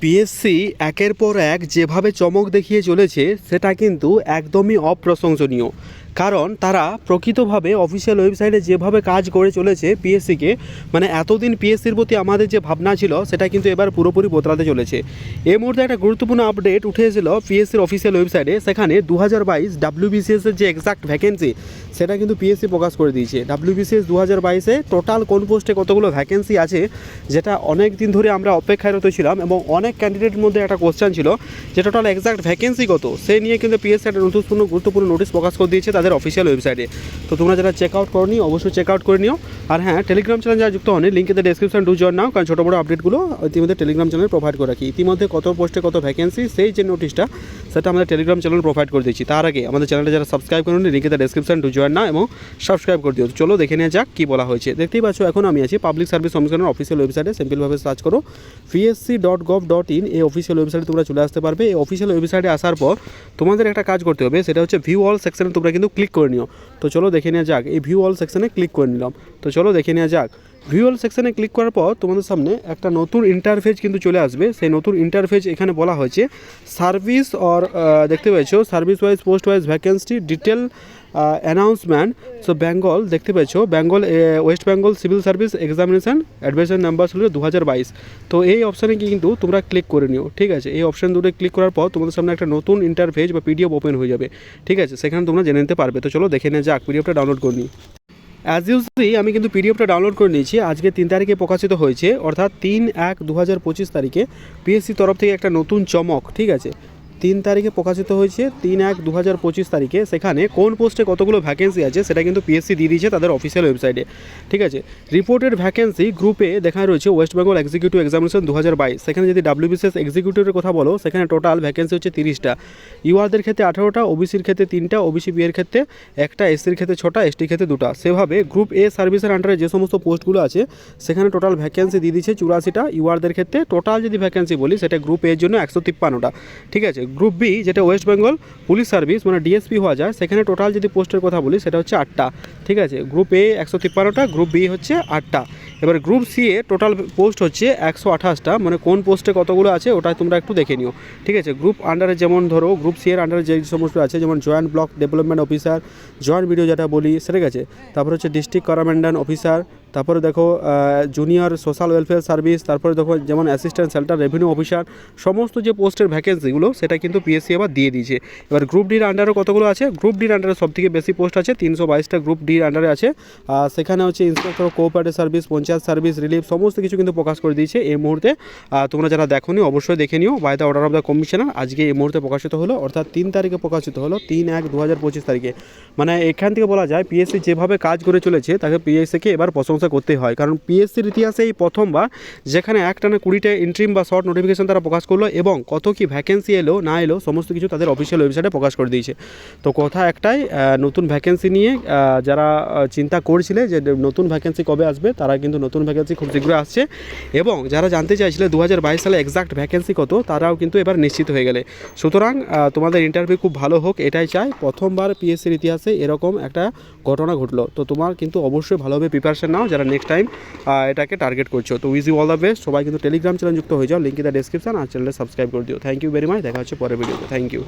PSC একের পর এক যেভাবে চমক দেখিয়ে চলেছে সেটা কিন্তু একদমই অপ্রশংসনীয়। কারণ তারা প্রকৃতভাবে অফিসিয়াল ওয়েবসাইটে যেভাবে কাজ করে চলেছে পিএসসিকে মানে এতদিন পিএসসির প্রতি আমাদের যে ভাবনা ছিল, সেটা কিন্তু এবার পুরোপুরি বদলাতে চলেছে। এই মুহূর্তে একটা গুরুত্বপূর্ণ আপডেট উঠে এসেছিল পিএসসির অফিসিয়াল ওয়েবসাইটে সেখানে দু হাজার বাইশ ডাব্লিউবিসিএস এর যে এক্সাক্ট ভ্যাকেন্সি সেটা কিন্তু পিএসসি প্রকাশ করে দিয়েছে। ডাব্লিউবিসিএস দু হাজার বাইশে টোটাল কোন পোস্টে কতগুলো ভ্যাকেন্সি আছে, যেটা অনেক দিন ধরে আমরা অপেক্ষারত ছিলাম এবং অনেক ক্যান্ডিডেটের মধ্যে একটা কোশ্চেন ছিল যে টোটাল এক্সাক্ট ভ্যাকেন্সি কত? সেই নিয়ে কিন্তু পিএসসি একটা নতুন গুরুত্বপূর্ণ নোটিশ প্রকাশ করে দিয়েছে তাদের অফিসিয়াল ওয়েবসাইটে তো তোমরা যারা চেক আউট করনি, অবশ্যই চেক আউট করে নিও। আর হ্যাঁ টেলিগ্রাম চ্যানেল যারা যুক্ত হন লিঙ্কে ডেসক্রিপশন টু জয়েন নাও, কারণ ছোটো বড়ো আপডেটগুলো ইতিমধ্যে টেলিগ্রাম চ্যানেল প্রোভাইড করে। রাখি ইতিমধ্যে কত পোস্টে কত ভ্যাকেন্সি সেই যে নোটিশটা সেটা আমাদের টেলিগ্রাম চ্যানেল প্রোভাইড করে দিচ্ছি তার আগে আমাদের চ্যানেলটা যারা সাবস্ক্রাইব করুন লিঙ্কে ডেসক্রিপশন টু জয়েন নাও এবং সাবস্ক্রাইব করে দিও। চলো দেখে নেওয়া যাক কী বলা হয়েছে। দেখতেই পাচ্ছ, এখন আমি আছি পাবলিক সার্ভিস কমিশনের অফিসিয়াল ওয়েবসাইটে সিম্পলভাবে সার্চ করো PSC dot gov dot in এই অফিসিয়াল ওয়েবসাইটে তোমরা চলে আসতে পারবে। এই অফিসিয়াল ওয়েবসাইটে আসার পর তোমাদের একটা কাজ করতে হবে, সেটা হচ্ছে ভিউ অল সেকশনে তোমরা কিন্তু ক্লিক করে নিও। তো চলো দেখে নেওয়া যাক, এই ভিউ অল সেকশানে ক্লিক করে নিলাম। তো চলো দেখে নেওয়া যাক। ভিউ অল সেকশানে ক্লিক করার পর তোমাদের সামনে একটা নতুন ইন্টারফেস কিন্তু চলে আসবে। সেই নতুন ইন্টারফেস এখানে বলা হয়েছে সার্ভিস অর দেখতে পেয়েছ? Service wise post wise vacancy detail announcement so Bengal দেখতে পেয়েছ? Bengal West Bengal civil service examination admission number ছিল দু হাজার বাইশ। তো এই অপশানে কিন্তু তোমরা ক্লিক করে নিও, ঠিক আছে? এই অপশান দুটো ক্লিক করার পর তোমাদের সামনে একটা নতুন ইন্টারফেস বা পিডিএফ ওপেন হয়ে যাবে, ঠিক আছে? সেখানে তোমরা জেনে নিতে পারবে। তো চলো দেখে নেওয়া যাক পিডিএফটা ডাউনলোড করে নিই। অ্যাজ ইউজলি আমি কিন্তু পিডিএফটা ডাউনলোড করে নিয়েছি। আজকে তিন তারিখে প্রকাশিত হয়েছে, অর্থাৎ তিন এক দু হাজার পঁচিশ তারিখে। পিএসসি তরফ থেকে একটা নতুন চমক, ঠিক আছে? তিন তারিখে প্রকাশিত হয়েছে, তিন এক দু হাজার পঁচিশ তারিখে। সেখানে কোন পোস্টে কতগুলো ভ্যাকেন্সি আছে সেটা কিন্তু পিএসসি দিয়ে দিয়েছে তাদের অফিসিয়াল ওয়েবসাইটে ঠিক আছে? রিপোর্টেড ভ্যাকেন্সি গ্রুপে দেখা রয়েছে ওয়েস্ট বেঙ্গল এক্সিকিউটিভ এক্সামিনেশন দু হাজার বাইশ। সেখানে যদি ডাব্লিউবিসিএস এক্সিকিউটিভের কথা বলো, সেখানে টোটাল ভ্যাকেন্সি হচ্ছে তিরিশটা। ইউআরদের ক্ষেত্রে আঠারোটা ওবিসির ক্ষেত্রে তিনটা ওবিসি বিয়ের ক্ষেত্রে একটা এসসির ক্ষেত্রে ছটা এসটির ক্ষেত্রে দুটা। সেভাবে গ্রুপ এ সার্ভিসের আন্ডারে যে সমস্ত পোস্টগুলো আছে, সেখানে টোটাল ভ্যাকেন্সি দিয়ে দিচ্ছে চুরাশিটা। ইউআরদের ক্ষেত্রে টোটাল যদি ভ্যাকেন্সি বলি, সেটা গ্রুপ এর জন্য একশো তিপ্পান্নটা। ঠিক আছে? গ্রুপ বি, যেটা ওয়েস্ট বেঙ্গল পুলিশ সার্ভিস মানে ডিএসপি হওয়া যায়, সেখানে টোটাল যদি পোস্টের কথা বলি, সেটা হচ্ছে আটটা, ঠিক আছে? গ্রুপ এ একশো তিপ্পান্নটা, গ্রুপ বি হচ্ছে আটটা। এবার গ্রুপ সি এ টোটাল পোস্ট হচ্ছে একশো আঠাশটা মানে কোন পোস্টে কতগুলো আছে ওটা তোমরা একটু দেখে নিও, ঠিক আছে? গ্রুপ আন্ডারে যেমন ধরো, গ্রুপ সি এর আন্ডারে যে সমস্ত আছে, যেমন joint block development officer, joint BDO যেটা বলি সেটা গেছে তারপর হচ্ছে ডিস্ট্রিক্ট কমান্ড্যান্ট অফিসার তারপরে দেখো জুনিয়র সোশ্যাল ওয়েলফেয়ার সার্ভিস তারপরে দেখো, যেমন অ্যাসিস্ট্যান্ট সেন্টার রেভিনিউ অফিসার সমস্ত যে পোস্টের ভ্যাকেন্সিগুলো সেটা কিন্তু পিএসসি আবার দিয়ে দিয়েছে। এবার গ্রুপ ডির আন্ডারে কতগুলো আছে? গ্রুপ ডির আন্ডারে সব থেকে বেশি পোস্ট আছে, তিনশো বাইশটা গ্রুপ ডির আন্ডারে আছে। সেখানে হচ্ছে inspector cooperative service panchayat service relief সমস্ত কিছু কিন্তু প্রকাশ করে দিয়েছে এই মুহূর্তে। তোমরা যারা দেখোনি, অবশ্যই দেখে নিও। By the order of the commissioner আজকে এই মুহূর্তে প্রকাশিত হলো, অর্থাৎ তিন তারিখে প্রকাশিত হলো, তিন এক দু হাজার পঁচিশ তারিখে। মানে এখান থেকে বলা যায় পিএসসি যেভাবে কাজ করে চলেছে, তাকে পিএসসিকে এবার প্রশংসা করতে হয়। কারণ পিএসসির ইতিহাসে এই প্রথমবার যেখানে একটানা কুড়িটা ইন্ট্রিম বা শর্ট নোটিফিকেশন তারা প্রকাশ করল এবং কত কি ভ্যাকেন্সি এলো, না এলো, সমস্ত কিছু তাদের অফিসিয়াল ওয়েবসাইটে প্রকাশ করে দিয়েছে। তো কথা একটাই নতুন ভ্যাকেন্সি নিয়ে যারা চিন্তা করছিলে যে নতুন ভ্যাকেন্সি কবে আসবে, তারা কিন্তু নতুন ভ্যাকেন্সি খুব শীঘ্রই আসছে এবং যারা জানতে চাইছিলে দু হাজার বাইশ সালে এক্সাক্ট ভ্যাকেন্সি কত, তারাও কিন্তু এবার নিশ্চিত হয়ে গেলে। সুতরাং তোমাদের ইন্টারভিউ খুব ভালো হোক, এটাই চাই। প্রথমবার পিএসসির ইতিহাসে এরকম একটা ঘটনা ঘটলো। তো তোমার কিন্তু অবশ্যই ভালোভাবে প্রিপারেশন নাও। যারা নেক্সট টাইম এটাকে টার্গেট করছ। তো wish you all the best সবাই কিন্তু টেলিগ্রাম চ্যানেল যুক্ত হয়ে যাও। লিঙ্ক ইন দ্য ডেসক্রিপশন আর চ্যানেলে সাবস্ক্রাইব করে দিও। থ্যাংক ইউ ভেরি মাচ দেখা হচ্ছে পরের ভিডিওতে থ্যাংক ইউ